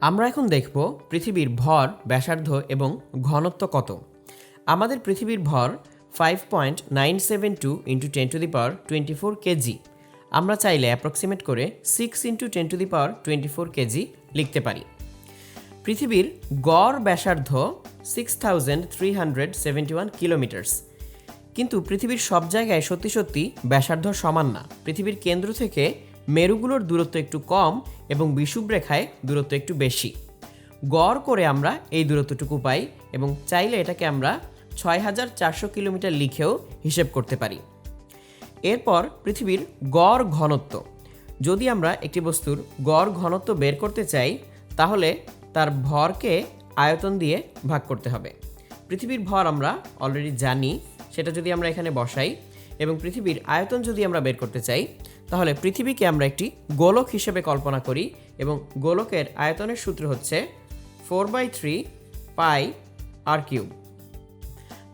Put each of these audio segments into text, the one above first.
আমরা এখন দেখব পৃথিবীর ভর, ব্যাসার্ধ এবং ঘনত্ব কত। আমাদের পৃথিবীর ভর five point nine seven two into ten to the power twenty four KG আমরা চাইলে অ্যাপ্রক্সিমেট করে six into ten to the power twenty four KG লিখতে পারি। পৃথিবীর গড় ব্যাসার্ধ six thousand three hundred seventy one kilometres কিন্তু পৃথিবীর সব জায়গায় সত্যি সত্যি ব্যাসার্ধ সমান না। পৃথিবীর কেন্দ্র থেকে মেরুগুলোর দূরত্ব একটু কম এবং বিষুবরেখায় দূরত্ব একটু বেশি। গড় করে আমরা এই দূরত্বটুকু পাই এবং চাইলে এটাকে আমরা ছয় হাজার চারশো কিলোমিটার লিখেও হিসেব করতে পারি। এরপর পৃথিবীর গড় ঘনত্ব। যদি আমরা একটি বস্তুর গড় ঘনত্ব বের করতে চাই, তাহলে তার ভরকে আয়তন দিয়ে ভাগ করতে হবে। পৃথিবীর ভর আমরা অলরেডি জানি, সেটা যদি আমরা এখানে বসাই এবং পৃথিবীর আয়তন যদি আমরা বের করতে চাই, তাহলে পৃথিবীকে আমরা একটি গোলক হিসেবে কল্পনা করি এবং গোলকের আয়তনের সূত্র হচ্ছে four by three pi r cube.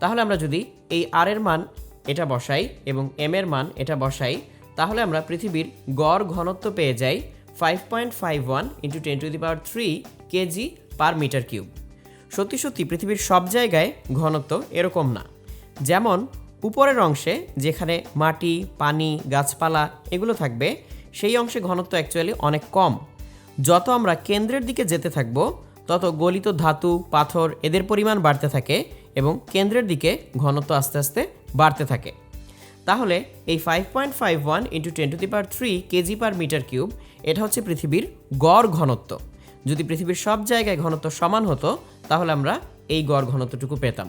তাহলে আমরা যদি এই আর এর মান এটা বসাই এবং এম এর মান এটা বসাই, তাহলে আমরা পৃথিবীর গড় ঘনত্ব পেয়ে যাই five point five one into ten to the power three KG per metre cube. সত্যি সত্যি পৃথিবীর সব জায়গায় ঘনত্ব এরকম না। যেমন উপরের অংশে যেখানে মাটি, পানি, গাছপালা এগুলো থাকবে, সেই অংশে ঘনত্ব অ্যাকচুয়ালি অনেক কম। যত আমরা কেন্দ্রের দিকে যেতে থাকব, তত গলিত ধাতু, পাথর এদের পরিমাণ বাড়তে থাকে এবং কেন্দ্রের দিকে ঘনত্ব আস্তে আস্তে বাড়তে থাকে। তাহলে এই five point five one into ten to the power three KG per metre cube এটা হচ্ছে পৃথিবীর গড় ঘনত্ব। যদি পৃথিবীর সব জায়গায় ঘনত্ব সমান হতো, তাহলে আমরা এই গড় ঘনত্বটুকু পেতাম।